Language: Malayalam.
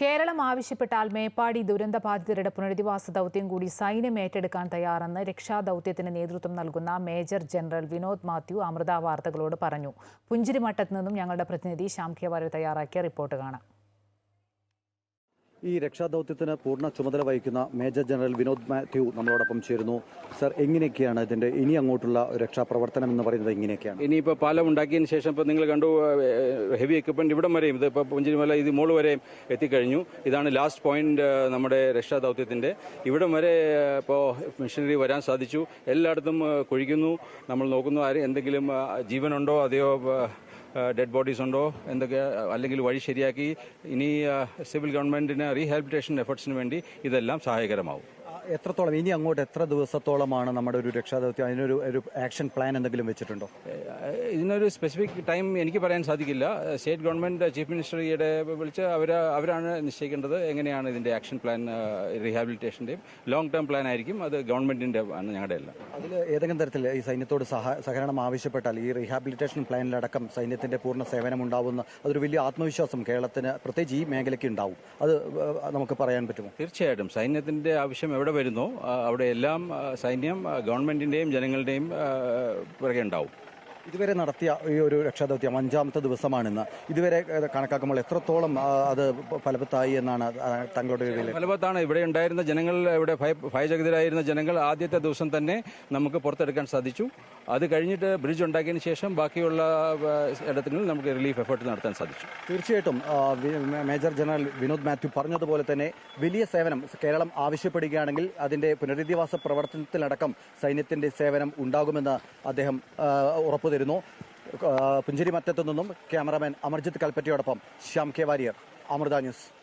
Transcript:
കേരളം ആവശ്യപ്പെട്ടാൽ മേപ്പാടി ദുരന്തബാധിതരുടെ പുനരധിവാസ ദൗത്യം കൂടി സൈന്യം ഏറ്റെടുക്കാൻ തയ്യാറെന്ന് രക്ഷാദൗത്യത്തിന് നേതൃത്വം നൽകുന്ന മേജർ ജനറൽ വിനോദ് മാത്യു അമൃത വാർത്തകളോട് പറഞ്ഞു. പുഞ്ചിരിമട്ടത്ത് നിന്നും ഞങ്ങളുടെ പ്രതിനിധി ശ്യാം തയ്യാറാക്കിയ റിപ്പോർട്ട് കാണാം. ഈ രക്ഷാദൗത്യത്തിന് പൂർണ ചുമതല വഹിക്കുന്ന മേജർ ജനറൽ വിനോദ് മാത്യു നമ്മളോടൊപ്പം ചേരുന്നു. സർ എങ്ങനെയൊക്കെയാണ് ഇതിന്റെ ഇനി അങ്ങോട്ടുള്ള രക്ഷാപ്രവർത്തനം എന്ന് പറയുന്നത് എങ്ങനെയൊക്കെയാണ്? ഇനിയിപ്പോൾ പാലം ഉണ്ടാക്കിയതിന് ശേഷം ഇപ്പോൾ നിങ്ങൾ കണ്ടു ഹെവി എക്യുപ്മെന്റ് ഇവിടം വരെയും ഇത് ഇപ്പോൾ പുഞ്ചിരിമല ഇത് മോൾ വരെയും എത്തിക്കഴിഞ്ഞു. ഇതാണ് ലാസ്റ്റ് പോയിന്റ് നമ്മുടെ രക്ഷാദൗത്യത്തിന്റെ. ഇവിടം വരെ ഇപ്പോൾ മെഷീനറി വരാൻ സാധിച്ചു. എല്ലായിടത്തും കുഴിക്കുന്നു. നമ്മൾ നോക്കുന്നു ആരും എന്തെങ്കിലും ജീവനുണ്ടോ അതെയോ ഡെഡ് ബോഡീസ് ഉണ്ടോ എന്തൊക്കെ അല്ലെങ്കിൽ വഴി ശരിയാക്കി ഇനി സിവിൽ ഗവൺമെന്റിന് റീഹാബിലിറ്റേഷൻ എഫർട്സിന് വേണ്ടി ഇതെല്ലാം സഹായകരമാവും. എത്രത്തോളം ഇനി അങ്ങോട്ട് എത്ര ദിവസത്തോളമാണ് നമ്മുടെ ഒരു രക്ഷാദൗത്യം? അതിനൊരു ഒരു ആക്ഷൻ പ്ലാൻ എന്തെങ്കിലും വെച്ചിട്ടുണ്ടോ? ഇതിനൊരു സ്പെസിഫിക് ടൈം എനിക്ക് പറയാൻ സാധിക്കില്ല. സ്റ്റേറ്റ് ഗവൺമെന്റ് ചീഫ് മിനിസ്റ്ററിയുടെ വിളിച്ച് അവർ അവരാണ് നിശ്ചയിക്കേണ്ടത് എങ്ങനെയാണ് ഇതിന്റെ ആക്ഷൻ പ്ലാൻ റീഹാബിലിറ്റേഷന്റെയും ലോങ് ടേം പ്ലാൻ ആയിരിക്കും. അത് ഗവൺമെന്റിന്റെ ആണ് ഞങ്ങളുടെ എല്ലാം. അതിൽ ഏതെങ്കിലും തരത്തിൽ ഈ സൈന്യത്തോട് സഹ സഹകരണം ആവശ്യപ്പെട്ടാൽ ഈ റീഹാബിലിറ്റേഷൻ പ്ലാനിലടക്കം സൈന്യത്തിന്റെ പൂർണ സേവനം ഉണ്ടാവുന്ന അതൊരു വലിയ ആത്മവിശ്വാസം കേരളത്തിന് പ്രത്യേകിച്ച് ഈ മേഖലയ്ക്ക് ഉണ്ടാവും. അത് നമുക്ക് പറയാൻ പറ്റുമോ? തീർച്ചയായിട്ടും. സൈന്യത്തിന്റെ ആവശ്യം എവിടെ വരുന്നോ. അവിടെ എല്ലാം സൈന്യം ഗവൺമെന്റിന്റെയും ജനങ്ങളുടെയും പുറകെ ഉണ്ടാവും. ഇതുവരെ നടത്തിയ ഈ ഒരു രക്ഷാദൗത്യം അഞ്ചാമത്തെ ദിവസമാണിന്ന്. ഇതുവരെ കണക്കാക്കുമ്പോൾ എത്രത്തോളം അത് ഫലവത്തായി എന്നാണ് തങ്ങളുടെ താങ്കളുടെ? ഫലവത്താണ്. ഇവിടെ ഉണ്ടായിരുന്ന ജനങ്ങൾ ഇവിടെ ഭയ ഭയചകിതരായിരുന്ന ജനങ്ങൾ ആദ്യത്തെ ദിവസം തന്നെ നമുക്ക് പുറത്തെടുക്കാൻ സാധിച്ചു. അത് കഴിഞ്ഞിട്ട് ബ്രിഡ്ജ് ഉണ്ടാക്കിയതിന് ശേഷം ബാക്കിയുള്ള ഇടത്തിനും ഇടങ്ങളിൽ നമുക്ക് റിലീഫ് എഫേർട്ട് നടത്താൻ സാധിച്ചു. തീർച്ചയായിട്ടും മേജർ ജനറൽ വിനോദ് മാത്യു പറഞ്ഞതുപോലെ തന്നെ വലിയ സേവനം കേരളം ആവശ്യപ്പെടുകയാണെങ്കിൽ അതിന്റെ പുനരധിവാസ പ്രവർത്തനത്തിലടക്കം സൈന്യത്തിന്റെ സേവനം ഉണ്ടാകുമെന്ന് അദ്ദേഹം ഉറപ്പു തരുന്നു ആ, പുഞ്ചിരിമറ്റത്തു നിന്നും ക്യാമറാമാൻ അമർജിത്ത് കൽപ്പറ്റയോടൊപ്പം ശ്യാം കെ വാര്യർ. അമൃത ന്യൂസ്.